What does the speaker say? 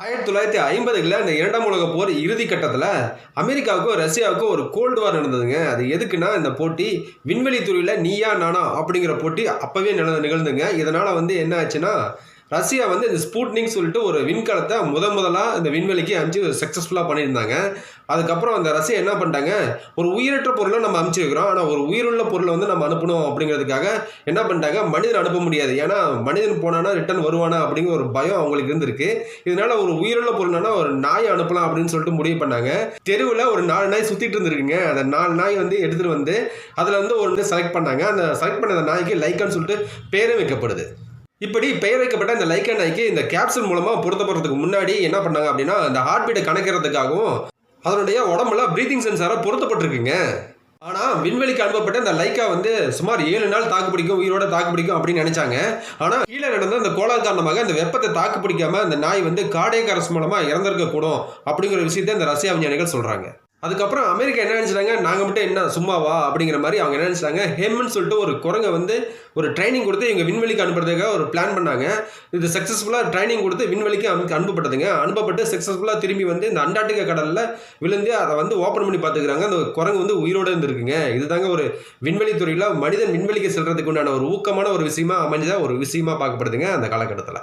ஆயிரத்தி தொள்ளாயிரத்தி ஐம்பதுகளில் இந்த இரண்டாம் உலக போர் இறுதி கட்டத்தில் அமெரிக்காவுக்கும் ரஷ்யாவுக்கும் ஒரு கோல்டு வார் நடந்ததுங்க. அது எதுக்குன்னா இந்த போட்டி விண்வெளி துறையில் நீயா நானா அப்படிங்கிற போட்டி அப்போவே நில நிகழ்ந்துங்க. இதனால் வந்து என்ன ஆச்சுன்னா ரஷ்யா வந்து இந்த ஸ்பூட்னிங் சொல்லிட்டு ஒரு விண்கலத்தை முத முதலாக இந்த விண்வெளிக்கு அமுச்சு சக்ஸஸ்ஃபுல்லாக பண்ணியிருந்தாங்க. அதுக்கப்புறம் அந்த ரஷ்யா என்ன பண்ணிட்டாங்க? ஒரு உயிரற்ற பொருளை நம்ம அமுச்சு வைக்கிறோம். ஆனால் ஒரு உயிருள்ள பொருளை வந்து நம்ம அனுப்பணும் அப்படிங்கிறதுக்காக என்ன பண்ணிட்டாங்க? மனிதன் அனுப்ப முடியாது. ஏன்னா மனிதன் போனானா ரிட்டர்ன் வருவானா அப்படிங்கிற ஒரு பயம் அவங்களுக்கு இருந்திருக்கு. இதனால ஒரு உயிருள்ள பொருள்னா ஒரு நாயை அனுப்பலாம் அப்படின்னு சொல்லிட்டு முடிவு பண்ணாங்க. தெருவில் ஒரு நாலு நாய் சுற்றிட்டு இருந்திருக்குங்க. அந்த நாலு நாய் வந்து எடுத்துகிட்டு வந்து அதில் வந்து ஒரு செலக்ட் பண்ணாங்க. அந்த செலக்ட் பண்ண அந்த நாய்க்கு லைக்கான்னு சொல்லிட்டு பேரும் வைக்கப்படுது. இப்படி பெயர் வைக்கப்பட்ட இந்த லைக்கா நாய்க்கு இந்த கேப்சூல் மூலமாக பொருத்தப்படுறதுக்கு முன்னாடி என்ன பண்ணாங்க அப்படின்னா அந்த ஹார்ட் பீட்டை கணக்கிறதுக்காகவும் அதனுடைய உடம்புல ப்ரீத்திங் சென்சாராக பொருத்தப்பட்டிருக்குங்க. ஆனால் விண்வெளிக்கு அனுப்பப்பட்ட இந்த லைக்கா வந்து சுமார் ஏழு நாள் தாக்கு பிடிக்கும் உயிரோட தாக்கு பிடிக்கும் அப்படின்னு நினைச்சாங்க. ஆனால் கீழே நடந்த அந்த கோளாறு காரணமாக இந்த வெப்பத்தை தாக்கு பிடிக்காம அந்த நாய் வந்து கார்டியக் அரசு மூலமாக இறந்திருக்கக்கூடும் அப்படிங்கிற விஷயத்தை இந்த ரஷ்யா விஞ்ஞானிகள் சொல்கிறாங்க அதுக்கப்புறம் அமெரிக்கா என்ன நினச்சிட்டாங்க? நாங்கள் மட்டும் என்ன சும்மாவா? அப்படிங்கிற மாதிரி அவங்க என்ன நினச்சிட்டாங்க? ஹெம்னு சொல்லிட்டு ஒரு குரங்கை வந்து ஒரு ட்ரைனிங் கொடுத்து இவங்க விண்வெளிக்கு அனுப்புறதுக்காக ஒரு பிளான் பண்ணாங்க. இது சக்ஸஸ்ஃபுல்லாக ட்ரைனிங் கொடுத்து விண்வெளிக்கு அனுப்ப அனுப்பப்பட்டதுங்க. அனுப்பப்பட்டு சக்ஸஸ்ஃபுல்லாக திரும்பி வந்து இந்த அண்டார்டிகா கடலில் விழுந்து அதை வந்து ஓப்பன் பண்ணி பார்த்துக்கிறாங்க. அந்த குரங்கு வந்து உயிரோடு இருந்திருக்குங்க. இதுதாங்க ஒரு விண்வெளி துறையில் மனிதன் விண்வெளிக்கு செல்றதுக்கு உண்டான ஒரு ஊக்கமான ஒரு விஷயமா அமைஞ்சதாக ஒரு விஷயமா பார்க்கப்படுதுங்க அந்த காலகட்டத்தில்.